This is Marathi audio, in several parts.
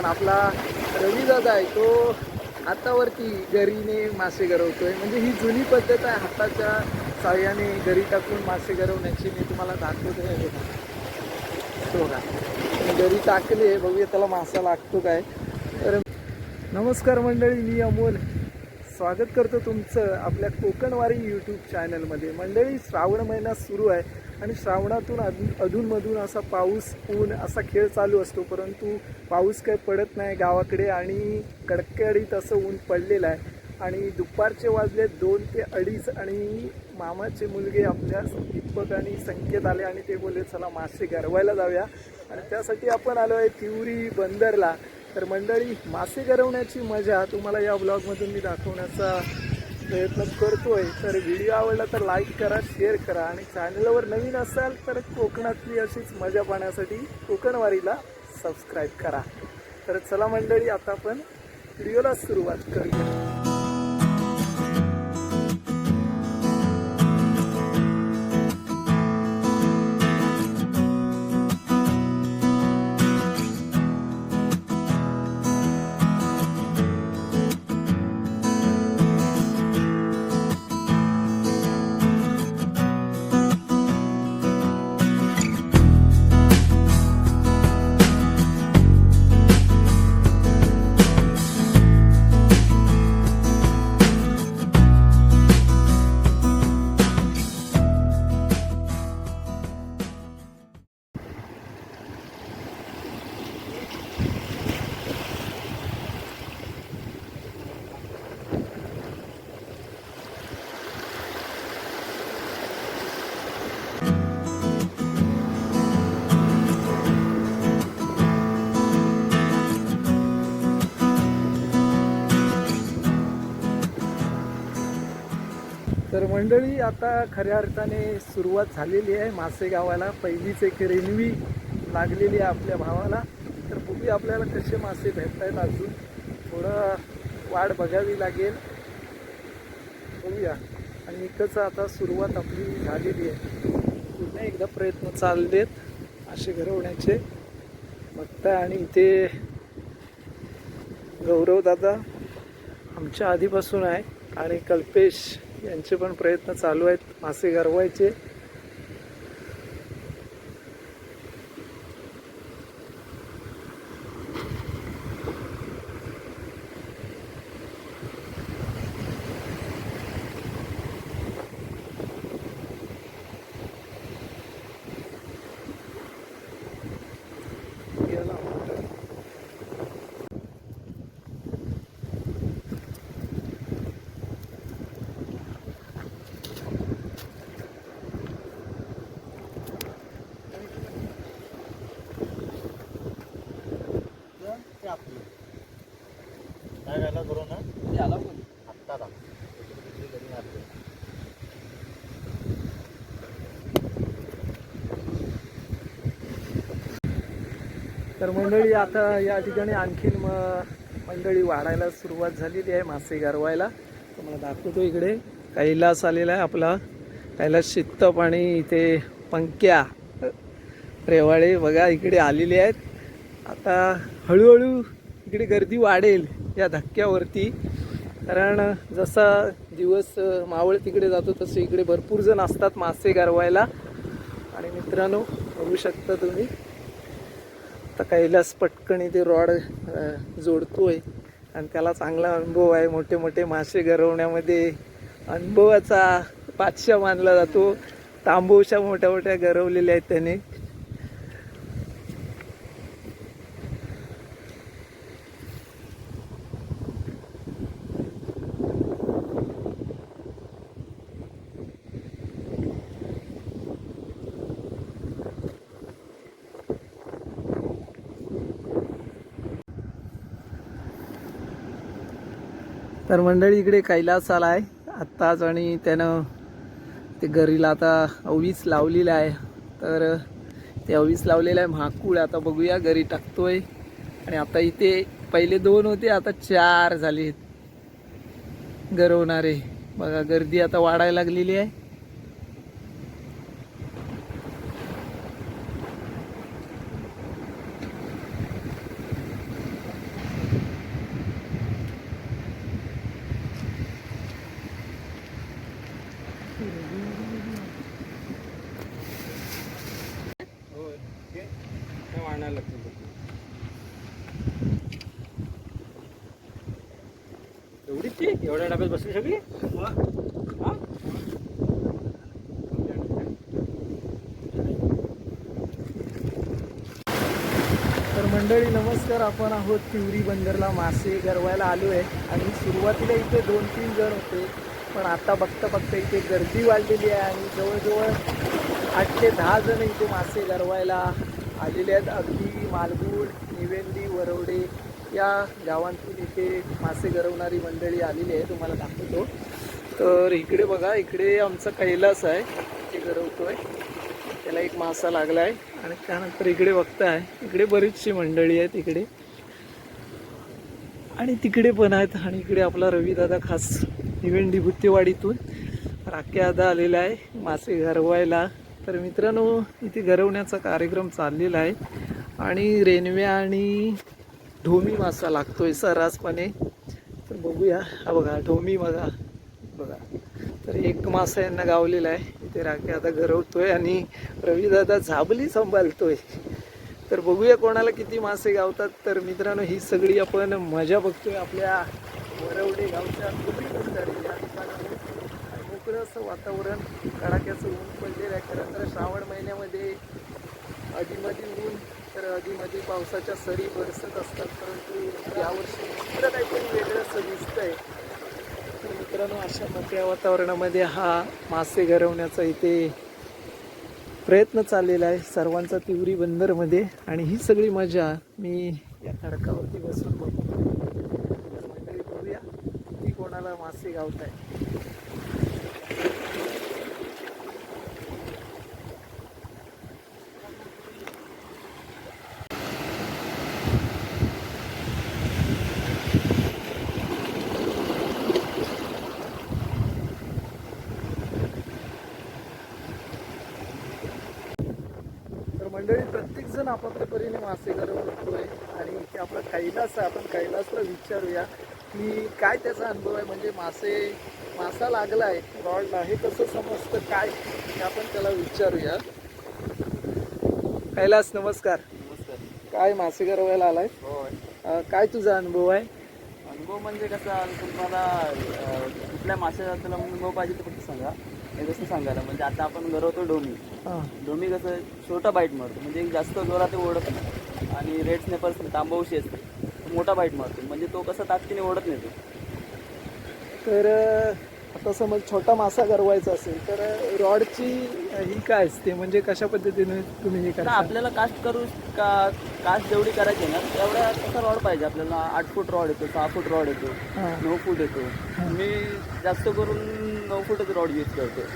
पण आपला रवी दादा आहे तो हातावरती गरीने मासे गरवतोय. म्हणजे ही जुनी पद्धत आहे हाताच्या साह्याने गरी टाकून मासे गरवण्याची. मी तुम्हाला दाखवतो हे बघा. तो का गरी टाकली आहे बघूया त्याला मासा लागतो काय. तर नमस्कार मंडळी मी अमोल. स्वागत करतो तुमचं आपल्या कोकणवारी यूट्यूब चॅनलमध्ये मंडळी श्रावण महिना सुरू आहे. आणि श्रावणातून अधूनमधून असा पाऊस ऊन असा खेळ चालू असतो. परंतु पाऊस काही पडत नाही गावाकडे आणि कडकडीत असं ऊन पडलेलं आहे. आणि दुपारचे वाजले दोन ते अडीच आणि मामाचे मुलगे आपल्या दीपक आणि संकेत आले आणि ते बोलले चला मासे गरवायला जाऊया. आणि त्यासाठी आपण आलो आहे तिवरी बंदरला. तर मंडळी मासे गरवण्याची मजा तुम्हाला या ब्लॉगमधून मी दाखवण्याचा प्रयत्न करतोय तर व्हिडिओ आवडला तर लाईक करा शेअर करा. आणि चॅनलवर नवीन असाल तर कोकणातली अशीच मजा पाहण्यासाठी कोकणवारीला सबस्क्राईब करा. तर चला मंडळी आता आपण व्हिडिओला सुरुवात करूया. तर मंडळी आता खऱ्या अर्थाने सुरुवात झालेली आहे मासे गावाला. पहिलीच एक रेल्वी लागलेली आहे आपल्या भावाला. तर पूर्वी आपल्याला कसे मासे भेटत आहेत अजून. थोडं वाढ बघावी लागेल. बघूया. आणि इकडचं आता सुरुवात आपली झालेली आहे. पुन्हा एकदा प्रयत्न चाललेत असे घरवण्याचे. बघताय आणि इथे गौरवदादा आमच्या आधीपासून आहे. आणि कल्पेश यांचे पण प्रयत्न चालू आहेत. मासे गरवायचे गेला मोठा. काय घाला करू ना आत्ता दाख. दुसरी घरी. तर मंडळी आता या ठिकाणी आणखीन म मंडळी वाढायला सुरुवात झालेली आहे मासे गरवायला. तुम्हाला दाखवतो इकडे. कैलास आलेला आहे आपला. कैलास शित्तप आणि इथे पंक्या रेवाळे बघा इकडे आलेले आहेत. आता हळूहळू इकडे गर्दी वाढेल या धक्क्यावरती. कारण जसा दिवस मावळ तिकडे जातो तसे इकडे भरपूर जण असतात मासे गरवायला. आणि मित्रांनो बघू शकता तुम्ही. आता कैलास पटकन इथे रॉड जोडतोय. आणि त्याला चांगला अनुभव आहे मोठे मोठे मासे गरवण्यामध्ये. अनुभवाचा पाचशा मानला जातो. तांबूशा मोठ्या मोठ्या गरवलेल्या आहेत त्याने. तर मंडळी इकडे कैलास आला आहे. आत्ताच आणि त्यानं ते गरीला आता अवीस लावलेलं आहे. तर ते अवीस लावलेलं आहे. महाकूळ आता बघूया गरी टाकतोय. आणि आता इथे पहिले दोन होते. आता चार झाले गरवणारे बघा गर्दी आता वाढायला लागलेली आहे. एवढ्या डब्यात बसली सगळी? हा? तर मंडळी नमस्कार. आपण आहोत तिवरी बंदरला. मासे गरवायला आलो आहे आणि सुरुवातीला इथे दोन तीन जण होते. पण आता बघता बघता इथे गर्दी वाढलेली आहे आणि जवळजवळ आठ ते दहा जण इथे मासे गरवायला आलेले आहेत. अगदी मालगुड निवेंदी वरवडे या गावांतून इथे मासे गरवणारी मंडळी आलेली आहे तुम्हाला दाखवतो. तर इकडे बघा इकडे आमचा कैलास आहे इथे गरवतोय. त्याला एक मासा लागला आहे. आणि त्यानंतर इकडे बघताय इकडे बरीचशी मंडळी आहेत इकडे. आणि तिकडे पण आहेत आणि इकडे आपला रवीदादा खास निवेंडी भुत्तेवाडीतून राख्यादा आलेला आहे मासे गरवायला. तर मित्रांनो इथे गरवण्याचा कार्यक्रम चाललेला आहे. आणि रेनव्या आणि ढोमी मासा लागतोय सर्रासपणे. तर बघूया. हा बघा ढोमी बघा. बघा. तर एक मासा यांना गावलेला आहे. इथे राखे आता घरवतोय आणि रवीदादा झाबली सांभाळतोय. तर बघूया कोणाला किती मासे गावतात. तर मित्रांनो ही सगळी आपण मजा बघतोय आपल्या वरवडे गावच्या मोकळं असं वातावरण. कडाक्याचं ऊन पडलेलं आहे. खरं तर श्रावण महिन्यामध्ये आधीमध्ये ऊन तर आधीमध्ये पावसाच्या सरी बरसत असतात परंतु यावर्षी दुसरं काहीतरी वेगळं असं दिसतंय. तर मित्रांनो अशा मोकळ्या वातावरणामध्ये हा मासे घरवण्याचा इथे प्रयत्न चाललेला आहे. सर्वांचा तिवरी बंदरमध्ये आणि ही सगळी मजा मी या खडकावरती बसून बघूया किती कोणाला मासे गावत आहे मंडळी प्रत्येक जण आपापल्या परीने मासे गरवतोय आणि इथे आपला कैलास आहे. आपण कैलासला विचारूया की काय त्याचा अनुभव आहे? म्हणजे मासे मासा लागलाय रॉड आहे कसं समजतं काय? हे आपण त्याला विचारूया. कैलास नमस्कार. नमस्कार. काय मासे गरवायला आलाय? काय तुझा अनुभव आहे? अनुभव म्हणजे कसा तुम्हाला कुठल्या माशाचा तुला अनुभव पाहिजे तर फक्त सांगा. हे कसं सांगायला म्हणजे आता आपण गरवतो डोमी. डोमी कसं छोटा बाईट मारतो. म्हणजे जास्त जोरात ओढत नाही. आणि रेड स्नेपर तांबवशी असते मोठा बाईट मारतो. म्हणजे तो कसा ताकदीने ओढत नाही तो. तर आता समज छोटा मासा गरवायचा असेल तर रॉडची ही काय असते? म्हणजे कशा पद्धतीने तुम्ही हे करता? आपल्याला कास्ट करू का कास्ट जेवढी करायची ना तेवढा कसा रॉड पाहिजे आपल्याला. आठ फूट रॉड येतो सहा फूट रॉड येतो नऊ फूट येतो. मी जास्त करून नऊ फूटच रॉड यूज करतो.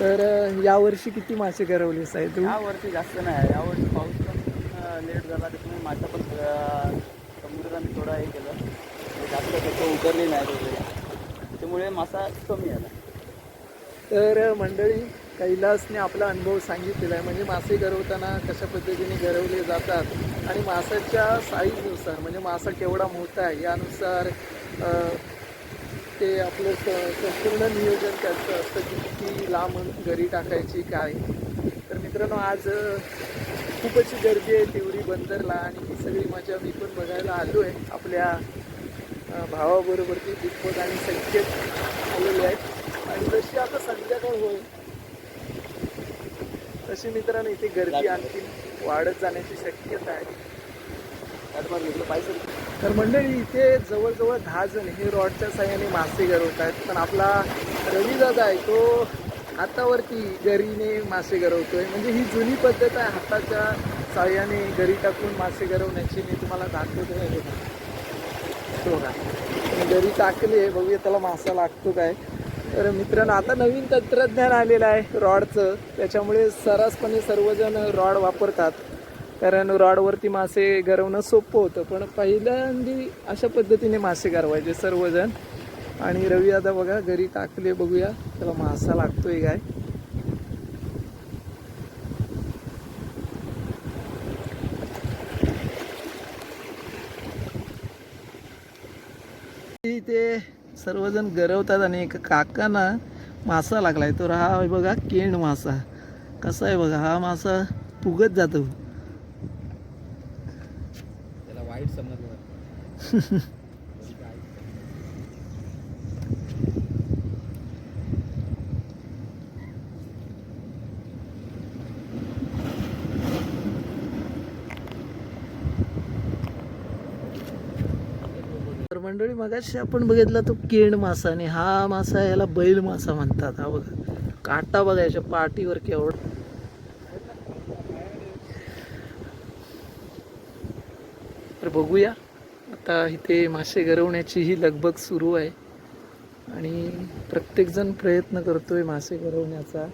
तर यावर्षी किती मासे गरवलेस आहे तू? या वर्षी जास्त नाही आहे यावर्षी पाऊस पण लेट झाला त्याच्यामुळे माझा पण समुद्राने थोडा हे केलं. जास्त त्याचं उतरली नाही वगैरे मासा कमी आला. तर मंडळी कैलासने आपला अनुभव सांगितलेला आहे. म्हणजे मासे गरवताना कशा पद्धतीने गरवले जातात आणि मासाच्या साईजनुसार म्हणजे मासा केवढा मोठा आहे यानुसार ते आपलं स- संपूर्ण नियोजन त्यांचं असतं की किती लांब घरी टाकायची काय. तर मित्रांनो आज खूपच खूप अशी गर्दी आहे तिवरी बंदरला आणि ही सगळी मजा मी पण बघायला आलो आहे आपल्या अं, भावाबरोबर ती दीपक आणि संकेत आलेले आहेत. आणि जशी आता संध्याकाळ होईल. तशी मित्रांनो इथे गर्दी आणखी वाढत जाण्याची शक्यता आहे. तर मंडळी इथे जवळजवळ दहा जण हे रॉडच्या साह्याने मासे गरवत आहेत. पण आपला रवी दादा आहे तो हातावरती गरीने मासे गरवतोय म्हणजे ही जुनी पद्धत आहे हाताच्या साह्याने गरी टाकून मासे गरवण्याची मी तुम्हाला दाखवतो लागतो का जरी टाकले बघूया त्याला मासा लागतो काय. तर मित्रांनो आता नवीन तंत्रज्ञान आलेलं आहे रॉडचं. त्याच्यामुळे सर्रासपणे सर्वजण रॉड वापरतात. कारण रॉडवरती मासे गरवणं सोपं होतं. पण पहिल्यांदी अशा पद्धतीने मासे गरवायचे सर्वजण. आणि रवी आता बघा घरी टाकले बघूया. त्याला मासा लागतोय काय. ते सर्वजण गरवतात आणि एका काकांना मासा लागलाय. तर हा बघा केंड मासा. कसा आहे बघा हा मासा फुगत जातो. त्याला वाईट समजलं तर मंडळी मगाशी आपण बघितला तो केंड मासा आणि हा मासा याला बैल मासा म्हणतात. हा बघा. काटा बघा याच्या पाठीवर केवढ. तर बघूया. आता इथे मासे गरवण्याची ही लगबग सुरू आहे. आणि प्रत्येकजण प्रयत्न करतोय मासे गरवण्याचा.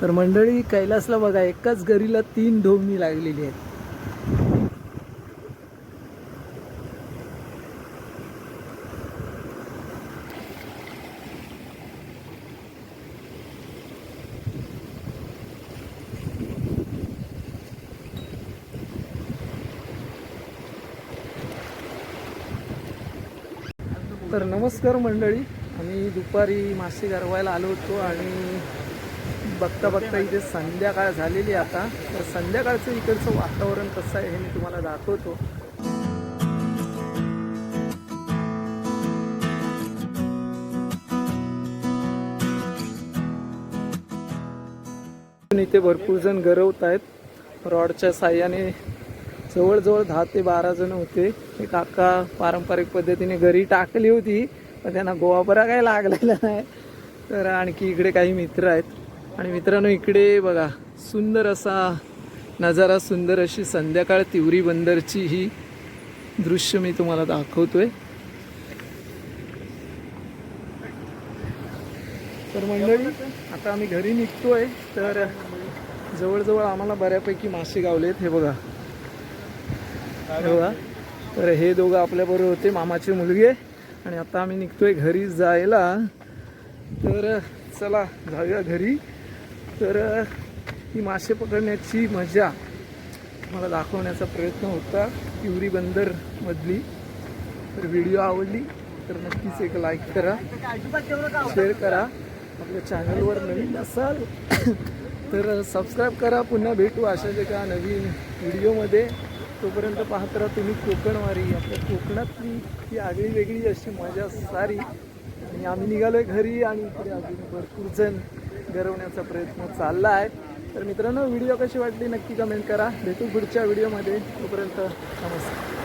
तर मंडळी कैलासला बघा एकाच गरीला तीन ढोमणी लागलेली आहेत. तर नमस्कार मंडळी आम्ही दुपारी मासे गरवायला आलो होतो आणि बघता बघता इथे संध्याकाळ झालेली आता. तर संध्याकाळचं इकडचं वातावरण कसं आहे हे मी तुम्हाला दाखवतो. इथे भरपूर जण गरवत आहेत. रॉडच्या साह्याने जवळजवळ दहा ते बारा जण होते. हे काका पारंपरिक पद्धतीने घरी टाकली होती पण त्यांना गोवाबरा काय लागलेला नाही. तर आणखी इकडे काही मित्र आहेत. आणि मित्रांनो इकडे बघा सुंदर असा नजारा सुंदर अशी संध्याकाळ तिवरी बंदरची ही दृश्य मी तुम्हाला दाखवतोय. तर मंडळी आता आम्ही घरी निघतोय तर जवळजवळ आम्हाला बऱ्यापैकी मासे गावलेत हे बघा. हे बघा. तर हे दोघं आपल्याबरोबर होते मामाचे मुलगे आणि आता आम्ही निघतोय घरी जायला. तर चला जाऊया घरी. तर ही मासे पकडण्याची मजा मला दाखवण्याचा प्रयत्न होता. तिवरी बंदरमधली तर व्हिडिओ आवडली तर नक्कीच एक लाईक करा. शेअर करा. आपल्या चॅनलवर नवीन असाल तर सबस्क्राईब करा. पुन्हा भेटू अशाच एका नवीन व्हिडिओमध्ये तोपर्यंत पाहत राहा तुम्ही कोकणवारी. आपल्या कोकणातली ही आगळी वेगळी अशी मजा सारी. आणि आम्ही निघालोय घरी आणि इकडे अजून भरपूर जण गरवण्याचा प्रयत्न चालला आहे. तर मित्रांनो व्हिडिओ कशी वाटली नक्की कमेंट करा. भेटू पुढच्या व्हिडिओमध्ये. तोपर्यंत नमस्कार.